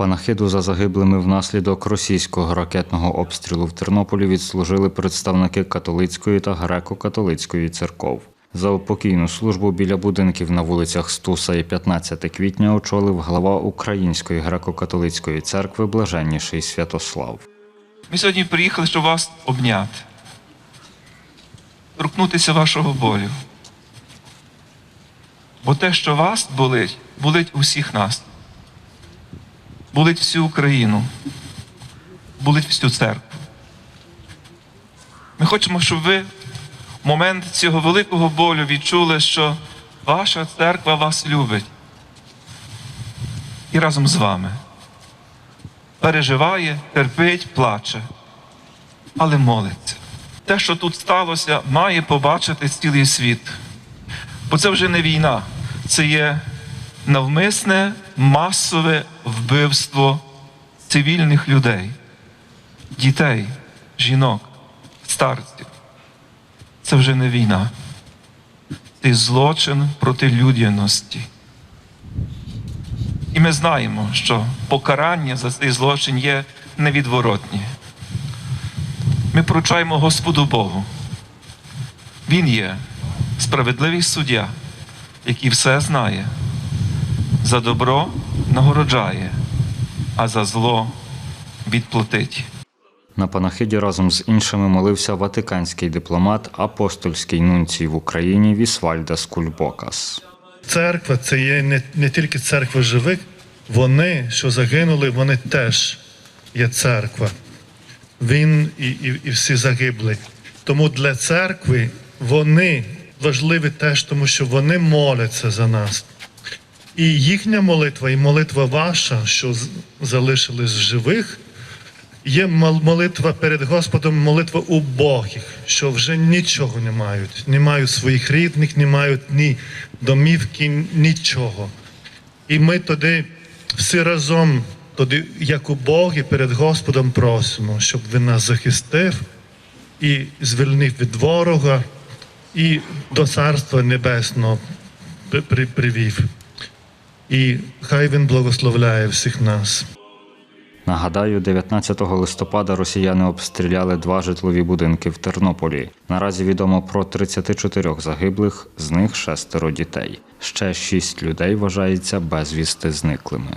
Панахиду за загиблими внаслідок російського ракетного обстрілу в Тернополі відслужили представники католицької та греко-католицької церков. За упокійну службу біля будинків на вулицях Стуса і 15 квітня очолив глава Української греко-католицької церкви Блаженніший Святослав. Ми сьогодні приїхали, щоб вас обняти, торкнутися вашого болю. Бо те, що вас болить, болить усіх нас. Болить всю Україну, болить всю церкву. Ми хочемо, щоб ви в момент цього великого болю відчули, що ваша церква вас любить. І разом з вами переживає, терпить, плаче, але молиться. Те, що тут сталося, має побачити цілий світ. Бо це вже не війна, це є навмисне масове вбивство цивільних людей, дітей, жінок, старців. Це вже не війна. Це злочин проти людяності. І ми знаємо, що покарання за цей злочин є невідворотні. Ми поручаємо Господу Богу. Він є справедливий суддя, який все знає. За добро нагороджає, а за зло відплатить. На панахиді разом з іншими молився ватиканський дипломат, апостольський нунцій в Україні Вісвальдас Кульбокас. Церква це є не, не тільки церква живих, вони, що загинули, вони теж є церква. Він і, і, і всі загиблі. Тому для церкви вони важливі теж, тому що вони моляться за нас. І їхня молитва, і молитва ваша, що залишились живих, є молитва перед Господом, молитва убогих, що вже нічого не мають, не мають своїх рідних, не мають ні домівки, нічого. І ми тоді всі разом, тоді, як убогі, перед Господом просимо, щоб Він нас захистив і звільнив від ворога, і до Царства Небесного при- при- привів. І хай Він благословляє всіх нас. Нагадаю, 19 листопада росіяни обстріляли два житлові будинки в Тернополі. Наразі відомо про 34 загиблих, з них шестеро дітей. Ще шість людей вважається безвісти зниклими.